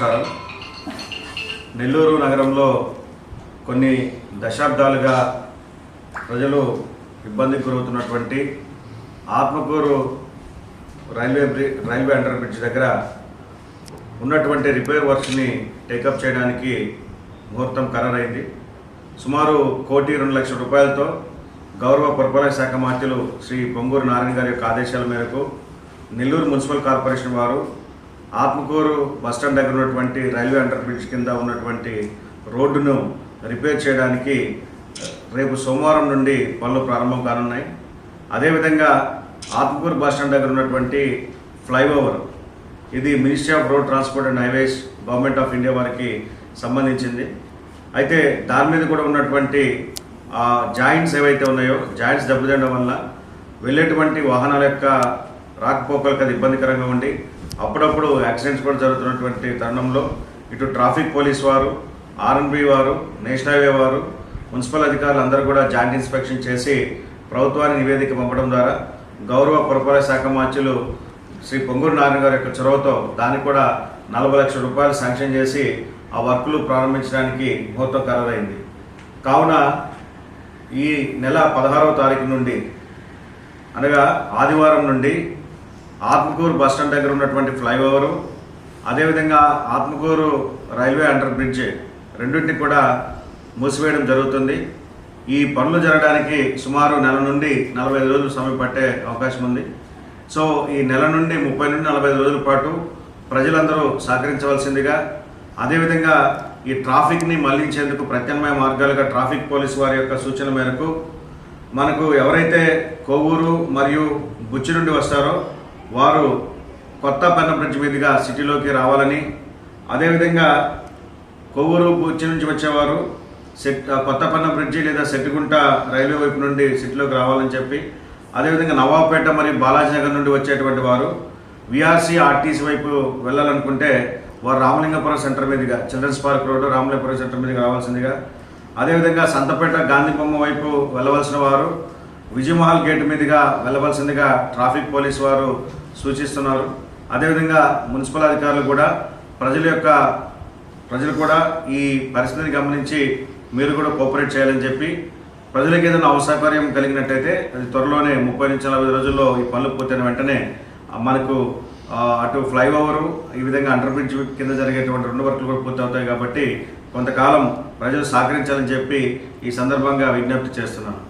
నమస్కారం. నెల్లూరు నగరంలో కొన్ని దశాబ్దాలుగా ప్రజలు ఇబ్బందికి గురవుతున్నటువంటి Atmakur railway railway under bridge దగ్గర ఉన్నటువంటి రిపేర్ వర్క్స్ని టేకప్ చేయడానికి ముహూర్తం ఖరారైంది. సుమారు కోటి రెండు లక్షల రూపాయలతో గౌరవ పురపాలక శాఖ మంత్రులు శ్రీ పొంగూరు నారాయణ గారి యొక్క ఆదేశాల మేరకు నెల్లూరు మున్సిపల్ కార్పొరేషన్ వారు ఆత్మకూరు బస్టాండ్ దగ్గర ఉన్నటువంటి రైల్వే అండర్ బ్రిడ్జ్ కింద ఉన్నటువంటి రోడ్డును రిపేర్ చేయడానికి రేపు సోమవారం నుండి పనులు ప్రారంభం కానున్నాయి. అదేవిధంగా ఆత్మకూరు బస్టాండ్ దగ్గర ఉన్నటువంటి ఫ్లైఓవర్ ఇది ministry of road transport and highways government of India వారికి సంబంధించింది. అయితే దాని మీద కూడా ఉన్నటువంటి జాయింట్స్ ఏవైతే ఉన్నాయో జాయింట్స్ దెబ్బతినడం వల్ల వెళ్ళేటువంటి వాహనాల యొక్క రాకపోకలకు అది ఇబ్బందికరంగా ఉండి అప్పుడప్పుడు యాక్సిడెంట్స్ కూడా జరుగుతున్నటువంటి తరుణంలో ఇటు ట్రాఫిక్ పోలీస్ వారు ఆర్ఎన్బి వారు నేషనల్ హైవే వారు మున్సిపల్ అధికారులు అందరూ కూడా జాయింట్ ఇన్స్పెక్షన్ చేసి ప్రభుత్వానికి నివేదిక పంపడం ద్వారా గౌరవ పురపాలక శాఖ మార్చులు శ్రీ పొంగూరు నారాయణ గారి యొక్క చొరవతో దానికి కూడా నలభై లక్షల రూపాయలు శాంక్షన్ చేసి ఆ వర్కులు ప్రారంభించడానికి ముహూర్తం ఖరారైంది. కావున ఈ నెల పదహారవ తారీఖు నుండి అనగా ఆదివారం నుండి ఆత్మకూరు బస్ స్టాండ్ దగ్గర ఉన్నటువంటి ఫ్లైఓవరు అదేవిధంగా ఆత్మకూరు రైల్వే అండర్ బ్రిడ్జ్ రెండింటిని కూడా మూసివేయడం జరుగుతుంది. ఈ పనులు జరగడానికి సుమారు నెల నుండి నలభై రోజులు సమయం పట్టే అవకాశం ఉంది. సో ఈ నెల నుండి ముప్పై నుండి నలభై ఐదు రోజుల పాటు ప్రజలందరూ సహకరించవలసిందిగా అదేవిధంగా ఈ ట్రాఫిక్ని మళ్ళించేందుకు ప్రత్యామ్నాయ మార్గాలుగా ట్రాఫిక్ పోలీస్ వారి యొక్క సూచన మేరకు మనకు ఎవరైతే కొవ్వూరు మరియు బుచ్చి నుండి వస్తారో వారు కొత్త పెన్న బ్రిడ్జ్ మీదుగా సిటీలోకి రావాలని అదేవిధంగా కొవ్వూరు బుచ్చి నుంచి వచ్చేవారు సెట్ కొత్తపన్న బ్రిడ్జి లేదా సెట్టుగుంట రైల్వే వైపు నుండి సిటీలోకి రావాలని చెప్పి అదేవిధంగా నవాబ్పేట మరియు బాలాజీనగర్ నుండి వచ్చేటువంటి వారు విఆర్సీ ఆర్టీసీ వైపు వెళ్ళాలనుకుంటే వారు రామలింగపురం సెంటర్ మీదుగా children's park road Ramalingapuram centre మీదుగా రావాల్సిందిగా అదేవిధంగా సంతపేట గాంధీ బొమ్మ వైపు వెళ్ళవలసిన వారు విజయమహల్ గేట్ మీదుగా వెళ్ళవలసిందిగా ట్రాఫిక్ పోలీస్ వారు సూచిస్తున్నారు. అదేవిధంగా మున్సిపల్ అధికారులు కూడా ప్రజల యొక్క ప్రజలు కూడా ఈ పరిస్థితిని గమనించి మీరు కూడా కోఆపరేట్ చేయాలని చెప్పి ప్రజలకు ఏదైనా అవసౌకర్యం కలిగినట్టయితే అది త్వరలోనే ముప్పై నుంచి నలభై రోజుల్లో ఈ పనులు పూర్తయిన వెంటనే మనకు అటు ఫ్లైఓవరు ఈ విధంగా అండర్ బ్రిడ్జ్ కింద జరిగేటువంటి రెండు వర్కులు కూడా పూర్తి అవుతాయి కాబట్టి కొంతకాలం ప్రజలు సహకరించాలని చెప్పి ఈ సందర్భంగా విజ్ఞప్తి చేస్తున్నాను.